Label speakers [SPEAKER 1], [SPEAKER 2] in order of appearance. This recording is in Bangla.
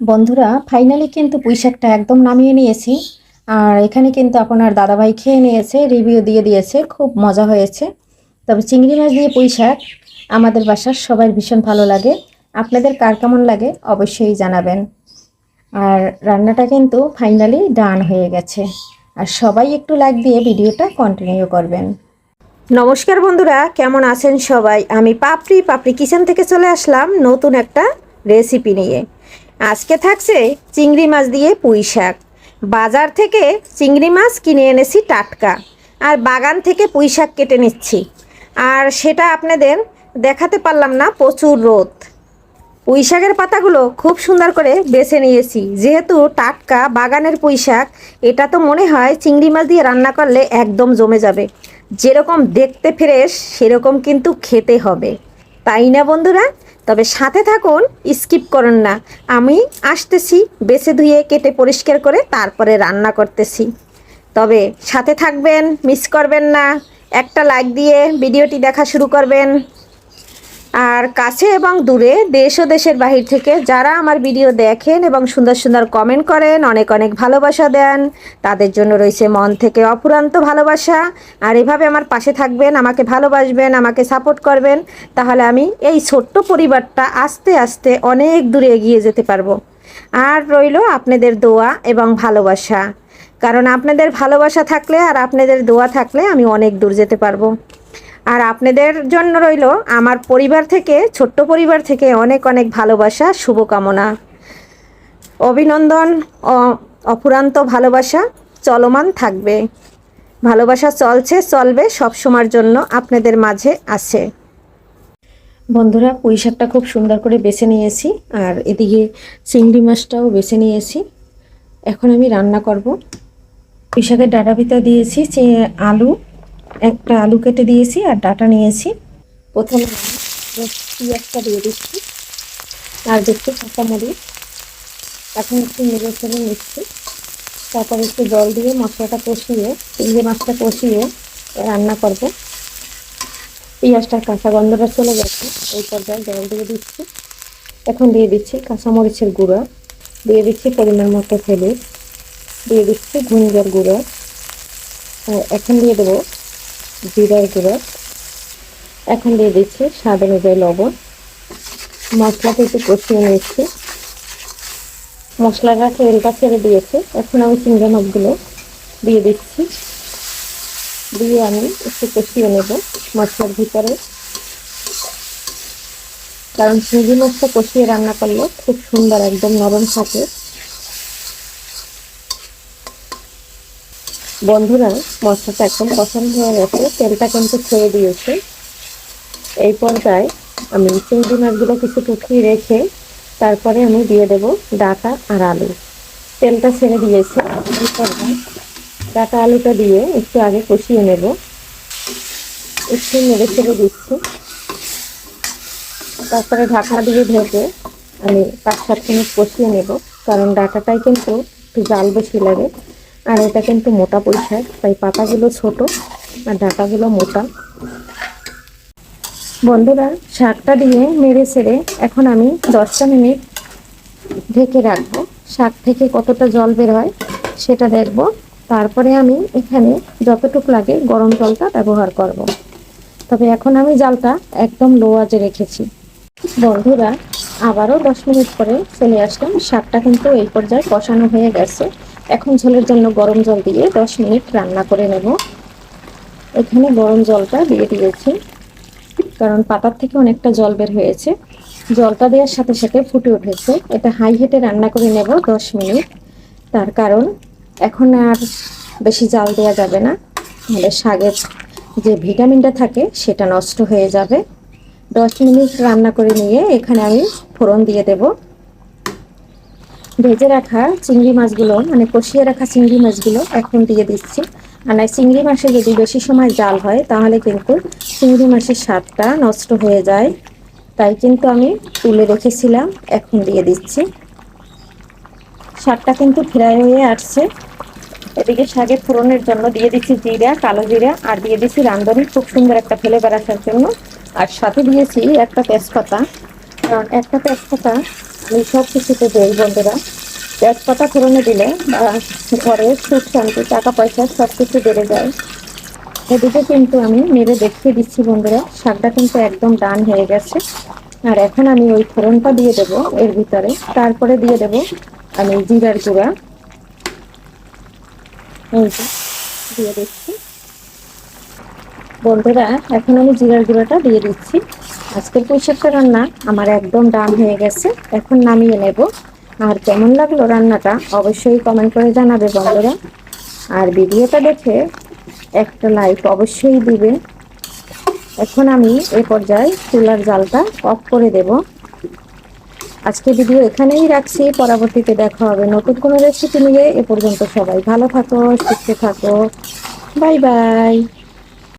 [SPEAKER 1] বন্ধুরা ফাইনালি কিন্তু পুঁইশাকটা একদম নামিয়ে নিয়েছি। আর এখানে কিন্তু আপনার দাদাভাই খেয়ে নিয়েছে রিভিউ দিয়ে দিয়েছে, খুব মজা হয়েছে। তবে চিংড়ি মাছ দিয়ে পুঁই শাক আমাদের বাসার সবার ভীষণ ভালো লাগে। আপনাদের কার কেমন লাগে অবশ্যই জানাবেন। আর রান্নাটা কিন্তু ফাইনালি ডান হয়ে গেছে। আর সবাই একটু লাইক দিয়ে ভিডিওটা কন্টিনিউ করবেন। নমস্কার বন্ধুরা, কেমন আছেন সবাই? আমি পাপড়ি পাপড়ি কিচেন থেকে চলে আসলাম নতুন একটা রেসিপি নিয়ে। আজকে থাকছে চিংড়ি মাছ দিয়ে পুঁই শাক। বাজার থেকে চিংড়ি মাছ কিনে এনেছি টাটকা, আর বাগান থেকে পুঁই শাক কেটে নিচ্ছি। আর সেটা আপনাদের দেখাতে পারলাম না, প্রচুর রোদ। পুঁই শাকের পাতাগুলো খুব সুন্দর করে বেছে নিয়েছি। যেহেতু টাটকা, বাগানের পুঁই শাক, এটা তো মনে হয় চিংড়ি মাছ দিয়ে রান্না করলে একদম জমে যাবে। যেরকম দেখতে ফ্রেশ, সেরকম কিন্তু খেতে হবে। তাই না বন্ধুরা, তবে সাথে থাকুন, স্কিপ করুন না। আমি আসতেছি, বেছে ধুয়ে কেটে পরিষ্কার করে তারপরে রান্না করতেছি। তবে সাথে থাকবেন, মিস করবেন না। একটা লাইক দিয়ে ভিডিওটি দেখা শুরু করবেন। আর কাছে এবং দূরে দেশ ও দেশের বাহির থেকে যারা আমার ভিডিও দেখেন এবং সুন্দর সুন্দর কমেন্ট করেন, অনেক অনেক ভালোবাসা দেন, তাদের জন্য রয়েছে মন থেকে অফুরান্ত ভালোবাসা। আর এভাবে আমার পাশে থাকবেন, আমাকে ভালোবাসবেন, আমাকে সাপোর্ট করবেন, তাহলে আমি এই ছোট্ট পরিবারটা আস্তে আস্তে অনেক দূরে এগিয়ে যেতে পারব। আর রইল আপনাদের দোয়া এবং ভালোবাসা। কারণ আপনাদের ভালোবাসা থাকলে আর আপনাদের দোয়া থাকলে আমি অনেক দূর যেতে পারব। আর আপনাদের জন্য রইল আমার পরিবার থেকে, ছোট্ট পরিবার থেকে অনেক অনেক ভালোবাসা, শুভকামনা। অভিনন্দন অফুরান্ত ভালোবাসা চলমান থাকবে। ভালোবাসা চলছে, চলবে, সব সময়ের জন্য আপনাদের মাঝে আছে। বন্ধুরা, পুঁই শাকটা খুব সুন্দর করে বেছে নিয়েছি, আর এদিকে চিংড়ি মাছটাও বেছে নিয়েছি। এখন আমি রান্না করব। পুঁই শাকের ডাটা ভিতর দিয়েছি আলু একটা আলু কেটে দিয়েছি আর ডাটা নিয়েছি। প্রথমে পেঁয়াজটা দিয়ে দিচ্ছি। আর দেখতে কাঁচামরিচ। এখন একটু নেড়ে ফেলে নিচ্ছি। তারপর একটু জল দিয়ে মশলাটা কষিয়ে, চিংড়ি মাছটা কষিয়ে রান্না করব। পেঁয়াজটার কাঁচা গন্ধটা চলে গেছে। এই পর্যায়ে জল দিয়ে দিচ্ছি। এখন দিয়ে দিচ্ছি কাঁচামরিচের গুঁড়ো। দিয়ে দিচ্ছি পরিমাণ মতো ফেলে দিয়ে দিচ্ছি ঘুঞ্জার গুঁড়ো। আর এখন দিয়ে দেবো জিরার গুঁড়ো। এখন দিয়ে দিচ্ছি স্বাদ অনুযায়ী লবণ। মশলাটা একটু কষিয়ে নিচ্ছি। মশলাটা তেলটা ছেড়ে দিয়েছে। এখন আমি চিংড়ি মাছগুলো দিয়ে দিচ্ছি। দিয়ে আমি একটু কষিয়ে নেব মশলার ভিতরে। কারণ চিংড়ি মাছটা কষিয়ে রান্না করলে খুব সুন্দর, একদম নরম থাকে। বন্ধুরা মশলাটা একদম পছন্দ হয়ে গেছে। তেলটা কিন্তু ছেড়ে দিয়েছে। এই পর্যায়ে আমি চিংড়ি মাছগুলো কিছু টুকিয়ে রেখে তারপরে আমি দিয়ে দেব ডাটা আর আলু। তেলটা ছেড়ে দিয়েছে। এই পর্যায়ে ডাটা আলুটা দিয়ে একটু আগে কষিয়ে নেব। একটু নেড়ে ছেড়ে দিচ্ছি। তারপরে ঢাকনা দিয়ে ঢেকে আমি পাঁচ সাত মিনিট কষিয়ে নেব, কারণ ডাটাটাই কিন্তু একটু জাল বেশি লাগে। আর এটা কিন্তু মোটা পরিষ্কার তাই পাতাগুলো ছোট আর ডাটাগুলো মোটা। বন্ধুরা, শাকটা দিয়ে মেরে সেরে এখন আমি দশটা মিনিট ঢেকে রাখব। শাক থেকে কতটা জল বের হয় সেটা দেখব। তারপরে আমি এখানে যতটুকু লাগে গরম জলটা ব্যবহার করব। তবে এখন আমি জালটা একদম লো আজে রেখেছি। বন্ধুরা, আবারও দশ মিনিট পরে চলে আসলাম। শাকটা কিন্তু এই পর্যায়ে কষানো হয়ে গেছে। এখন ঝোলের জন্য গরম জল দিয়ে দশ মিনিট রান্না করে নেব। এখানে গরম জলটা দিয়ে দিয়েছি, কারণ পাতার থেকে অনেকটা জল বের হয়েছে। জলটা দেওয়ার সাথে সাথে ফুটে উঠেছে। এটা হাই হিটে রান্না করে নেব দশ মিনিট। তার কারণ এখন আর বেশি জাল দেওয়া যাবে না। তাহলে শাকের যে ভিটামিনটা থাকে, সেটা নষ্ট হয়ে যাবে। দশ মিনিট রান্না করে নিয়ে এখানে আমি ফোড়ন দিয়ে দেব। ভেজে রাখা চিংড়ি মাছগুলো মানে কষিয়ে রাখা চিংড়ি মাছগুলো এখন দিয়ে দিচ্ছি। আর না চিংড়ি মাছে যদি বেশি সময় জাল হয়, তাহলে কিন্তু চিংড়ি মাছের স্বাদটা নষ্ট হয়ে যায়। তাই কিন্তু আমি তুলে রেখেছিলাম, এখন দিয়ে দিচ্ছি। শাকটা কিন্তু ফ্রাই হয়ে আসছে। এদিকে শাকের ফোড়নের জন্য দিয়ে দিচ্ছি জিরা, কালো জিরা, আর দিয়ে দিচ্ছি রান্ধনি খুব সুন্দর একটা ফ্লেভার আসার জন্য। আর সাথে দিয়েছি একটা তেজপাতা। কারণ একটা তেজপাতা আমি সব কিছুতে দেই বন্ধুরা তেজপাতা ফোড়নে দিলে ঘরে সুখ শান্তি, টাকা পয়সা সব কিছু বেড়ে যায়। এদিকে কিন্তু আমি মেরে দেখিয়ে দিচ্ছি বন্ধুরা, শাকটা কিন্তু একদম ডান হয়ে গেছে। আর এখন আমি ওই ফোড়নটা দিয়ে দেব এর ভিতরে। তারপরে দিয়ে দেব আমি জিরার গুঁড়া। এই দিয়ে দিচ্ছি। বন্ধুরা, এখন আমি জিরার গুঁড়াটা দিয়ে দিচ্ছি। আজকের পুঁইশাকটা রান্না আমার একদম ডান হয়ে গেছে। এখন নামিয়ে নেব। আর কেমন লাগল রান্নাটা অবশ্যই কমেন্ট করে জানাবে বন্ধুরা। আর ভিডিওটা দেখে একটা লাইক অবশ্যই দিবেন এখন আমি এ পর্যায়ে চুলার জালটা অফ করে দেব। আজকে ভিডিও এখানেই রাখছি। পরবর্তীতে দেখা হবে নতুন কোনো রেসিপি নিয়ে। এ পর্যন্ত সবাই ভালো থাকো, সুস্থ থাকো। Bye bye.